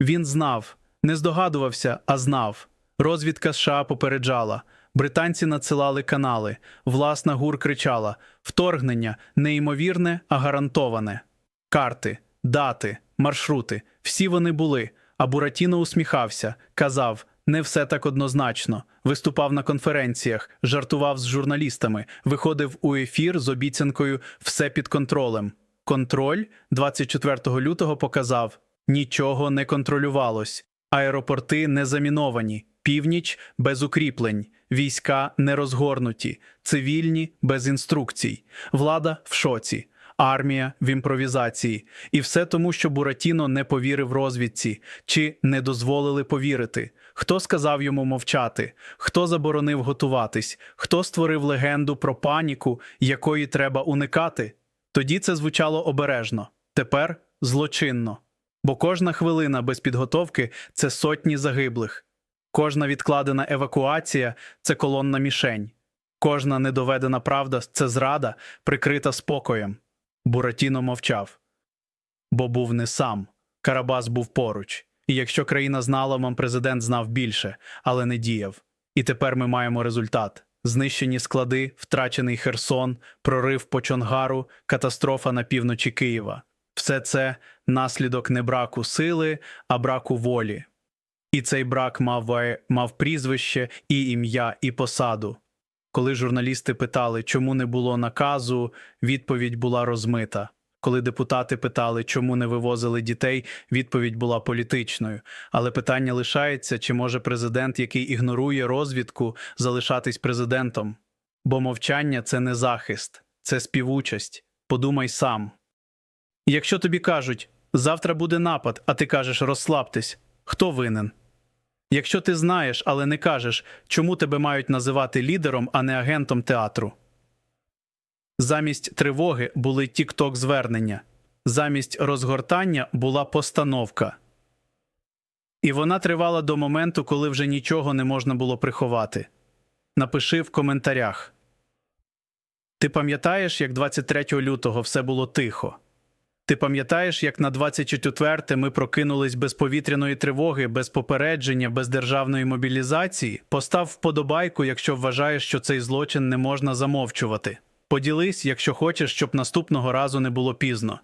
Він знав, не здогадувався, а знав. Розвідка США попереджала. Британці надсилали канали. Власна ГУР кричала: вторгнення неймовірне, а гарантоване. Карти, дати, маршрути всі вони були. А Буратіно усміхався, казав: не все так однозначно. Виступав на конференціях, жартував з журналістами, виходив у ефір з обіцянкою все під контролем. Контроль 24 лютого показав: нічого не контролювалось. Аеропорти не заміновані, північ без укріплень, війська не розгорнуті, цивільні без інструкцій, влада в шоці, армія в імпровізації. І все тому, що Буратіно не повірив розвідці чи не дозволили повірити. Хто сказав йому мовчати, хто заборонив готуватись, хто створив легенду про паніку, якої треба уникати. Тоді це звучало обережно, тепер злочинно. Бо кожна хвилина без підготовки це сотні загиблих, кожна відкладена евакуація це колонна мішень, кожна недоведена правда це зрада, прикрита спокоєм. Буратіно мовчав. Бо був не сам. Карабас був поруч. І якщо країна знала, мам президент знав більше, але не діяв. І тепер ми маємо результат: знищені склади, втрачений Херсон, прорив по Чонгару, катастрофа на півночі Києва. Все це наслідок не браку сили, а браку волі. І цей брак мав, мав прізвище, і ім'я, і посаду. Коли журналісти питали, чому не було наказу, відповідь була розмита. Коли депутати питали, чому не вивозили дітей, відповідь була політичною. Але питання лишається, чи може президент, який ігнорує розвідку, залишатись президентом? Бо мовчання це не захист, це співучасть. Подумай сам. Якщо тобі кажуть, завтра буде напад, а ти кажеш розслабтесь, хто винен? Якщо ти знаєш, але не кажеш, чому тебе мають називати лідером, а не агентом театру. Замість тривоги були тік-ток звернення, замість розгортання була постановка. І вона тривала до моменту, коли вже нічого не можна було приховати. Напиши в коментарях. Ти пам'ятаєш, як 23 лютого все було тихо? Ти пам'ятаєш, як на 24 ми прокинулись без повітряної тривоги, без попередження, без державної мобілізації? Постав вподобайку, якщо вважаєш, що цей злочин не можна замовчувати. Поділись, якщо хочеш, щоб наступного разу не було пізно.